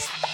Podcast.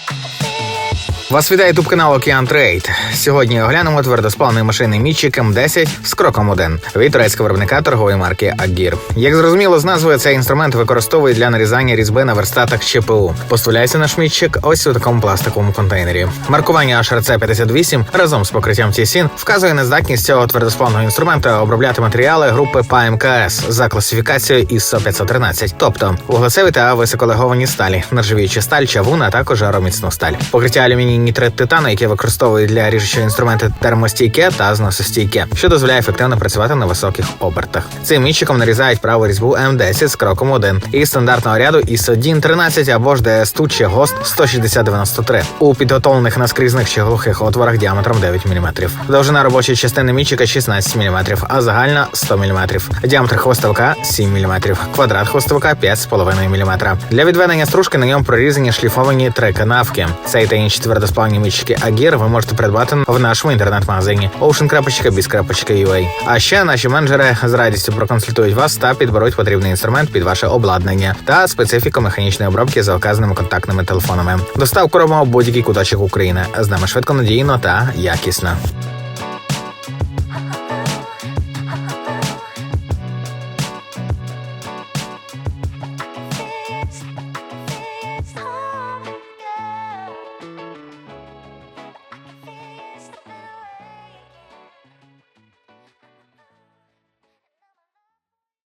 Вас вітає ютуб канал Океан Трейд. Сьогодні оглянемо твердоспальний машини Мічик М10 з кроком 1 від турецького виробника торгової марки Агір. Як зрозуміло з назви, цей інструмент використовують для нарізання різьби на верстатах ЧПУ. Поставляється наш мічик ось у такому пластиковому контейнері. Маркування HRC 58 разом з покриттям TSIN вказує на здатність цього твердоспального інструмента обробляти матеріали групи ПАМКС за класифікацією ISO 513, тобто вуглецеві та високолеговані сталі, нержавіюча сталь, чавун, а також ароміцну сталь. Покриття алюміній нітрит титану, яке використовують для ріжучого інструменту термостійке та зносостійке, що дозволяє ефективно працювати на високих обертах. Цим мічиком нарізають праву різьбу М10 з кроком 1 із стандартного ряду ISO DIN 13 або ж DS чи ГОСТ 16093 у підготовлених наскрізних чи глухих отворах діаметром 9 мм. Довжина робочої частини мічика 16 мм, а загальна 100 мм. Діаметр хвостовика 7 мм, квадрат хвостовика 5,5 мм. Для відведення стружки на ньому прорізані шліфовані три канавки. Цей та інші твердосплавні мічики Агір ви можете придбати в нашому інтернет-магазині ocean.biz.ua. А ще наші менеджери з радістю проконсультують вас та підберуть потрібний інструмент під ваше обладнання та специфіку механічної обробки за вказаними контактними телефонами. Доставку робимо будь-який куточок України. З нами швидко надійно та якісно.